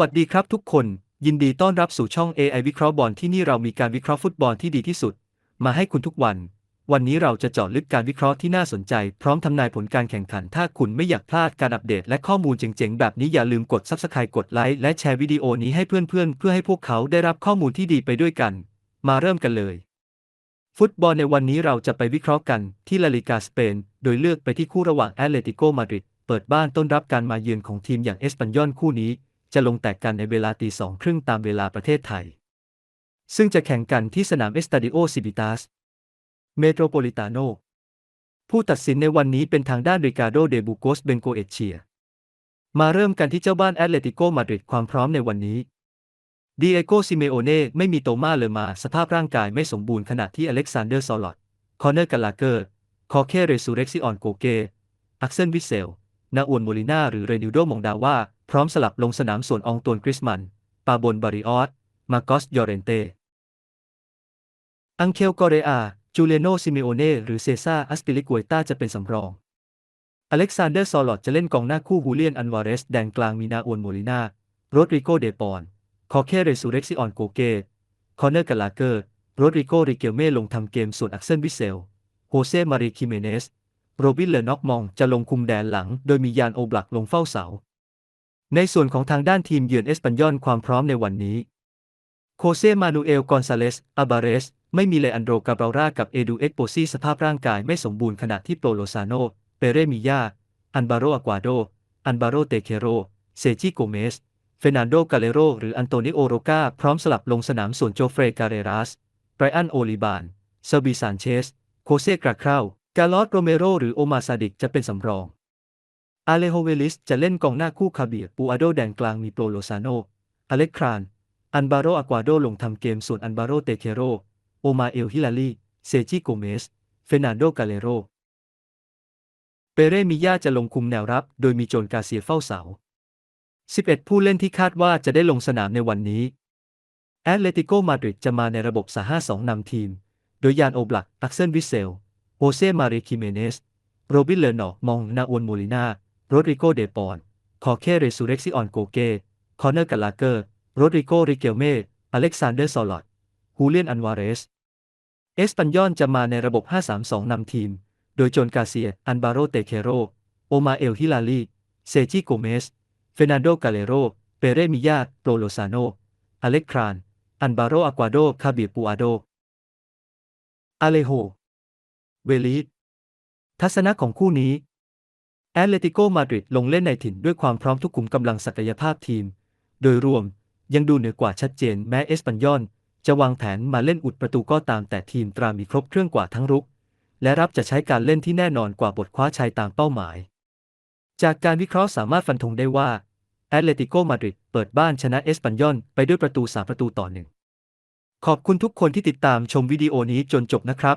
วัสดีครับทุกคน ยินดีต้อนรับสู่ช่อง AI วิเคราะห์บอลที่นี่เรามีการวิเคราะห์ฟุตบอลที่ดีที่สุด มาให้คุณทุกวัน วันนี้เราจะเจาะลึกการวิเคราะห์ที่น่าสนใจ พร้อมทำนายผลการแข่งขัน ถ้าคุณไม่อยากพลาดการอัปเดต และข้อมูลเจ๋งๆ แบบนี้อย่าลืมกด Subscribe กดไลค์และแชร์วิดีโอนี้ให้เพื่อนๆ เพื่อให้พวกเขาได้รับข้อมูลที่ดีไปด้วยกัน มาเริ่มกันเลย ฟุตบอลในวันนี้เราจะไปวิเคราะห์กันที่ลาลิกาสเปน โดยเลือกไปที่คู่ระหว่างแอตเลติโกมาดริดเปิดบ้านต้อนรับการมาเยือนของทีมอย่างเอสปันยอนคู่นี้ จะลงแตกกันในเวลาตีสองครึ่งตามเวลาประเทศไทย ซึ่งจะแข่งกันที่สนามเอสตาดิโอซิบิตัสเมโทรโพลิตาโนผู้ตัดสินในวันนี้เป็นทางด้านริกาโด เดบูโกส เบนโกเอเชีย มาเริ่มกันที่เจ้าบ้านแอตเลติโกมาดริดความพร้อมในวันนี้ดีเอโกซิเมโอเน่ไม่มีโตมาเลอมา สภาพร่างกายไม่สมบูรณ์ขณะที่อเล็กซานเดอร์ซอลอตคอนเนอร์กาลาเกอร์ คอเคเรซูเร็กซิออนโกเกอักเซนวิเซล นาอวนโมลิน่าหรือเรนิวโดมองดาว่า พร้อมสลับลงสนามส่วนองตวนกริสมัน ปาบนบาริออส มาโกส ยอเรนเต อังเคลกอเรอา จูเลโนซิเมโอเน่ หรือเซซ่าอัสปิลิกวยตาจะเป็นสำรอง อเล็กซานเดอร์ ซอลอตจะเล่นกองหน้าคู่ฮูเลียน อันวาเรส แดนกลางมีนาอวนโมลิน่าโรดริโก เดปอน คอเคเรซูเร็กซิออนโกเก คอนเนอร์ กาลาเกอร์ โรดริโก ริเกลเม่ลงทำเกมส่วนอักเซนวิเซล โฮเซ มาริคิเมเนส โรบิน เลนอกมอง จะลงคุมแดนหลัง โดยมียานโอบลักลงเฝ้าเสา ในส่วนของทางด้านทีมเยือนเอสปันยอนความพร้อมในวันนี้ โคเซมานูเอล กอนซาเลส อาบาเรส ไม่มีเลอันโดกาเบรารากับเอดูเอ็กโปซีสภาพร่างกายไม่สมบูรณ์ขณะที่โปรโลซาโน เปเรมิยา อันบาโรอากวาโด อันบาโรเตเคโร เซจิโกเมส เฟนันโด กาเลโร หรืออันโตนิโอโรกาพร้อมสลับลงสนามส่วนโจเฟรกาเรรัส ไบรอัน โอลิบานเซบีซานเชส โคเซกราคราวกาลอสโรเมโร หรือโอมาซาดิกจะเป็นสำรอง อาเลโฮเวลิสจะเล่นกองหน้าคู่คาเบียปูอาโดแดนกลางมีโปรโลซาโน อเล็กคราน อันบาโรอากวาโดลงทำเกมส่วนอันบาโรเตเคโร โอมาเอลฮิลาลี เซจิโกเมส เฟนันโดกาเลโร เปเรมิยาจะลงคุมแนวรับ โดยมีโจนกาเซียเฝ้าเสา 11 ผู้เล่นที่คาดว่าจะได้ลงสนามในวันนี้ แอตเลติโกมาดริดจะมาในระบบ3-5-2นำทีม โดยยานโอบลัก อักเซนวิเซลโฮเซมาริคิเมเนส โรบินเลนอมองนาอวนโมลินา โรดริโกเดปอน คอเคเรซูเร็กซิออนโกเก คอนเนอร์กาลาเกอร์ โรดริโกริเกลเม่ อเล็กซานเดอร์ซอลอตฮูเลียนอันวาเรส เอสปันยอนจะมาในระบบ 5-3-2 นำทีม โดยโจนกาเซีย อันบาโรเตเคโร โอมาเอลฮิลาลี เซจิโกเมส เฟนันโดกาเลโร เปเรมิยาโปรโลซาโน อเล็กคราน อันบาโรอากวาโด คาบีปูอาโด อาเลโฮ เวลีดทัศนะของคู่นี้ แอตเลติโกมาดริดลงเล่นในถิ่นด้วยความพร้อมทุกขุมกำลังศักยภาพทีม โดยรวมยังดูเหนือกว่าชัดเจนแม้เอสปันยอน จะวางแผนมาเล่นอุดประตูก็ตามแต่ทีมตรามีครบเครื่องกว่าทั้งรุก และรับจะใช้การเล่นที่แน่นอนกว่าบทคว้าชัยตามเป้าหมาย จากการวิเคราะห์สามารถฟันธงได้ว่าแอตเลติโกมาดริดเปิดบ้านชนะเอสปันยอนไปด้วยประตู3ประตูต่อหนึ่งขอบคุณทุกคนที่ติดตามชมวิดีโอนี้จนจบนะครับ